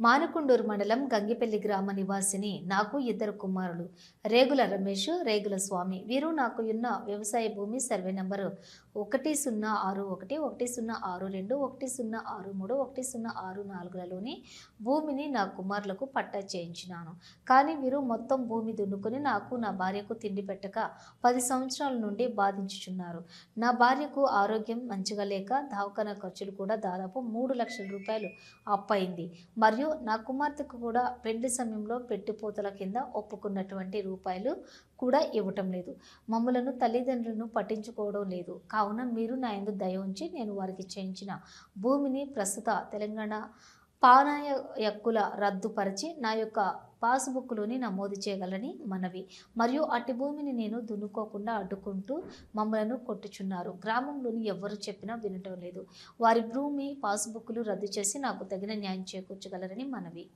మానకొండూరు మండలం గంగిపల్లి గ్రామ నివాసిని నాకు ఇద్దరు కుమారులు. రేగుల రమేష్ రేగుల స్వామి. వీరు నాకు ఉన్న వ్యవసాయ భూమి సర్వే నంబరు ఒకటి సున్నా ఆరు ఒకటి ఒకటి సున్నా ఆరు రెండు ఒకటి సున్నా ఆరు మూడు ఒకటి సున్నా ఆరు నాలుగులలోని భూమిని నా కుమారులకు పట్టా చేయించినాను. కానీ వీరు మొత్తం భూమి దున్నుకొని నాకు నా భార్యకు తిండి పెట్టక పది సంవత్సరాల నుండి బాధించుచున్నారు. నా భార్యకు ఆరోగ్యం మంచిగా లేక దవాఖానా ఖర్చులు కూడా దాదాపు మూడు లక్షల రూపాయలు అప్పయింది. మరియు నా కుమార్తెకు కూడా పెళ్ళి సమయంలో పెట్టిపోతల కింద ఒప్పుకున్నటువంటి రూపాయలు కూడా ఇవ్వటం లేదు. మమ్మలను తల్లిదండ్రులను పట్టించుకోవడం లేదు. కావున మీరు నా ఎందు దయ ఉంచి నేను వారికి చేయించిన భూమిని ప్రస్తుత తెలంగాణ పానాయ హక్కుల రద్దుపరిచి నా యొక్క పాస్బుక్లోని నమోదు చేయగలని మనవి. మరియు అట్టి భూమిని నేను దున్నుకోకుండా అడ్డుకుంటూ మమ్మలను కొట్టుచున్నారు. గ్రామంలోని ఎవరు చెప్పినా వినటం లేదు. వారి భూమి పాస్బుక్లు రద్దు చేసి నాకు తగిన న్యాయం చేకూర్చగలరని మనవి.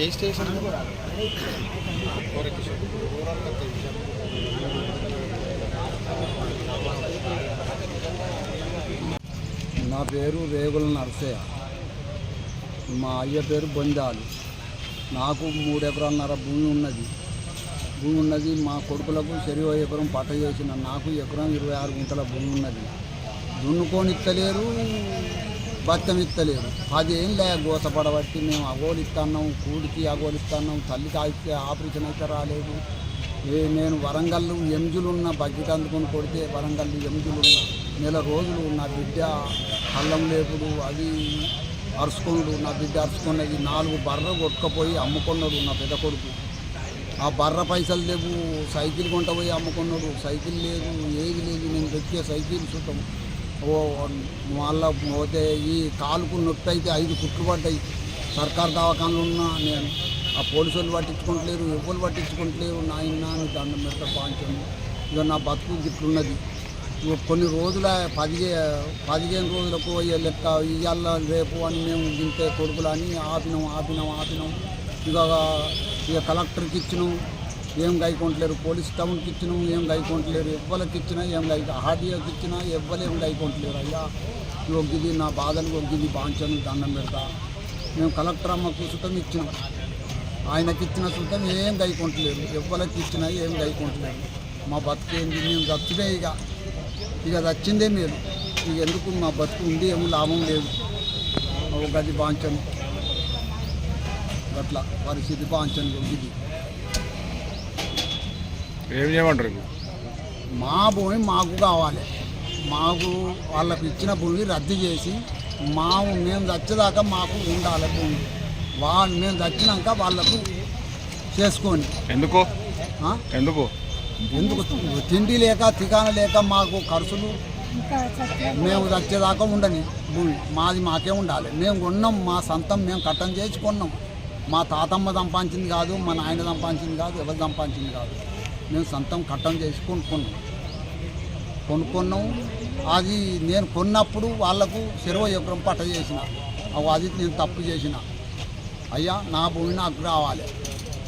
ఏ స్టేషన్ నా పేరు రేగుల నరసయ్య. మా అయ్య పేరు బొందాలు. నాకు మూడు ఎకరాలన్నర భూమి ఉన్నది. భూమి ఉన్నది మా కొడుకులకు చెరువు ఎకరం పట్ట చేసిన నాకు ఎకరం ఇరవై ఆరు గుంటల భూమి ఉన్నది. దున్నుకొని ఇస్తలేరు బత్తం ఇత్తలేరు పదేం లే గోసపడబట్టి మేము అగోలిస్తున్నాం కూడికి అగోలిస్తున్నాం తల్లికి అయితే ఆపరేషన్ అయితే రాలేదు. ఏ నేను వరంగల్ ఎంజులు ఉన్న బకెట్ అందుకొని కొడితే వరంగల్ ఎంజులు ఉన్న నెల రోజులు నా బిడ్డ అల్లం లేపుడు అది అరుచుకున్నాడు నా బిడ్డ అరుచుకున్నది నాలుగు బర్ర కొట్టుకపోయి అమ్ముకున్నాడు నా పెద్ద కొడుకు. ఆ బర్ర పైసలు లేవు సైకిల్ కొంట పోయి అమ్ముకున్నాడు. సైకిల్ లేదు ఏది లేదు నేను తెచ్చే సైకిల్ చూద్దాం మళ్ళా పోతే ఈ కాలుకు నొప్పి అయితే ఐదు కుట్లు పడ్డాయి. సర్కార్ దవాఖానలు ఉన్నా నేను. ఆ పోలీసు వాళ్ళు పట్టించుకుంటలేరు ఎవరు పట్టించుకుంటలేరు. నాయన దండం పెట్ట బాంచాను ఇక నా బతుకు గిట్లున్నది. కొన్ని రోజుల పదిహే పదిహేను రోజులకు అయ్యే లెక్క ఇవాళ రేపు అని మేము దింటే కొడుకులు అని ఆపినాం ఆపినాం ఆపినాం. ఇక ఇక కలెక్టర్కి ఇచ్చినాం. ఏం గైకొంటలేరు పోలీస్ టౌన్కి ఇచ్చినాం ఏం గాయకుంటలేరు ఎవ్వరికి ఇచ్చినా ఏం గాయ ఆర్డీఓకి ఇచ్చినా ఎవ్వరు ఏం గైకొంటలేరు. అయ్యా ఒగ్గిది నా బాధలు ఒగ్గిది బాంచను దండం పెడతా. మేము కలెక్టర్ అమ్మకు సుతం ఇచ్చినాం. ఆయనకి ఇచ్చిన సుతం ఏం గైకొంటలేరు. ఎవ్వరికి ఇచ్చినా ఏం గాయకుంటలేరు మా బతుకు మేము చచ్చిదే ఇక. ఇక చచ్చిందే మీరు ఇక ఎందుకు మా బతుకు ఉంది? ఏమో లాభం లేదు. ఒక గది బాంచను. అట్లా పరిస్థితి బాంచను ఇది ఏం చేయమంటారు? మా భూమి మాకు కావాలి. మాకు వాళ్ళకి ఇచ్చిన భూమి రద్దు చేసి మా మేము చచ్చేదాకా మాకు ఉండాలి భూమి. వాళ్ళు మేము చచ్చినాక వాళ్ళకు చేసుకోండి ఎందుకు? ఎందుకు? ఎందుకు? తిండి లేక తికాన లేక మాకు ఖర్చులు మేము చచ్చేదాకా ఉండని భూమి. మాది మాకే ఉండాలి. మేము కొన్నాం మా సొంతం మేము కట్టం చేసి కొన్నాం. మా తాతమ్మ సంపాదించింది కాదు మా నాయన సంపాదించింది కాదు ఎవరు సంపాదించింది కాదు. మేము సొంతం కట్టం చేసి కొనుక్కున్నాం. కొనుక్కున్నాం. అది నేను కొన్నప్పుడు వాళ్ళకు చెరువు ఎకరం పట్ట చేసిన. అది నేను తప్పు చేసిన. అయ్యా నా భూమి నాకు రావాలి.